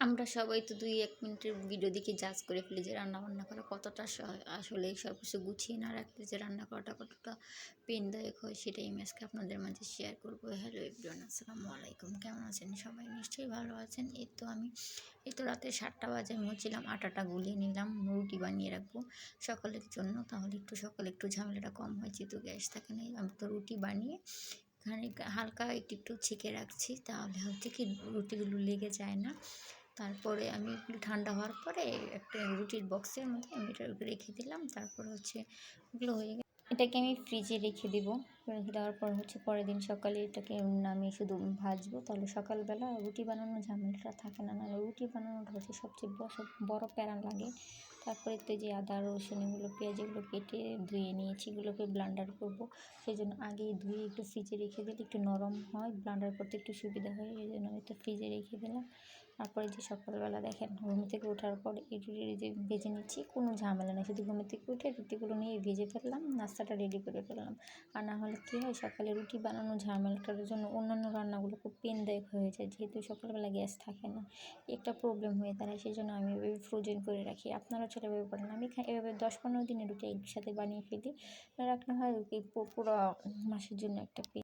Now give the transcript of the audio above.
আমরা সবাই তো দুই, এক মিনিটের ভিডিও দেখে জাজ করে ফেলি যে রান্না বান্না করা কতটা আসলে সব কিছু গুছিয়ে না রাখলে যে রান্না করাটা কতটা পেনদায়ক হয় সেটাই আমি আজকে আপনাদের মাঝে শেয়ার করব। হ্যালো এভরিওয়ান আসসালামু আলাইকুম। কেমন আছেন? সবাই নিশ্চয়ই ভালো আছেন। এই তো আমি, এই তো রাতে সাতটা বাজে, আমি হচ্ছিলাম আটাটা গুলিয়ে নিলাম, রুটি বানিয়ে রাখব সকালের জন্য। তাহলে একটু সকালে একটু ঝামেলাটা কম হয়, যেহেতু গ্যাস থাকে না, আমি তো রুটি বানিয়ে এখানে হালকা একটু একটু ছেঁকে রাখছি। তাহলে হচ্ছে কি রুটিগুলো লেগে যায় না। তারপরে আমি একটু ঠান্ডা হওয়ার পরে একটা রুটির বক্সের মধ্যে আমি এটা রেখে দিলাম, তারপরে হচ্ছে ওগুলো হয়ে গেছে এটাকে আমি ফ্রিজে রেখে দেবো। রেখে দেওয়ার পর হচ্ছে পরের দিন সকালে এটাকে নামিয়ে শুধু ভাজবো, তাহলে সকালবেলা রুটি বানানোর ঝামেলাটা থাকে না। না রুটি বানানোটা হচ্ছে সবচেয়ে বড় প্যারা লাগে। তারপরে তো যে আদা, রসুন এগুলো, পেঁয়াজ এগুলো কেটে ধুয়ে নিয়েছি, এগুলোকে ব্লান্ডার করব। সেই জন্য আগেই ধুয়ে একটু ফ্রিজে রেখে দিলে একটু নরম হয়, ব্লান্ডার করতে একটু সুবিধা হয়, এই জন্য আমি তো ফ্রিজে রেখে দিলাম। তারপরে যে সকালবেলা দেখেন ঘুম থেকে ওঠার পর এই রুটি যে ভেজে নিচ্ছি, কোনো ঝামেলা নেই। শুধু ঘুম থেকে উঠে রুটিগুলো নিয়ে ভেজে ফেললাম, নাস্তাটা রেডি করে ফেললাম। আর না হলে কী হয়, সকালে রুটি বানানো ঝামেলাটার জন্য অন্যান্য রান্নাগুলো খুব পেনদায়ক হয়ে যায়, যেহেতু সকালবেলা গ্যাস থাকে না। একটা প্রবলেম হয়ে দাঁড়ায় সেই জন্য আমি এভাবে ফ্রোজেন করে রাখি। আপনারা চলে এভাবে করেন আমি এভাবে দশ পনেরো দিনের রুটি একসাথে বানিয়ে ফেলি। রাখলে হয় পুরো মাসের জন্য একটা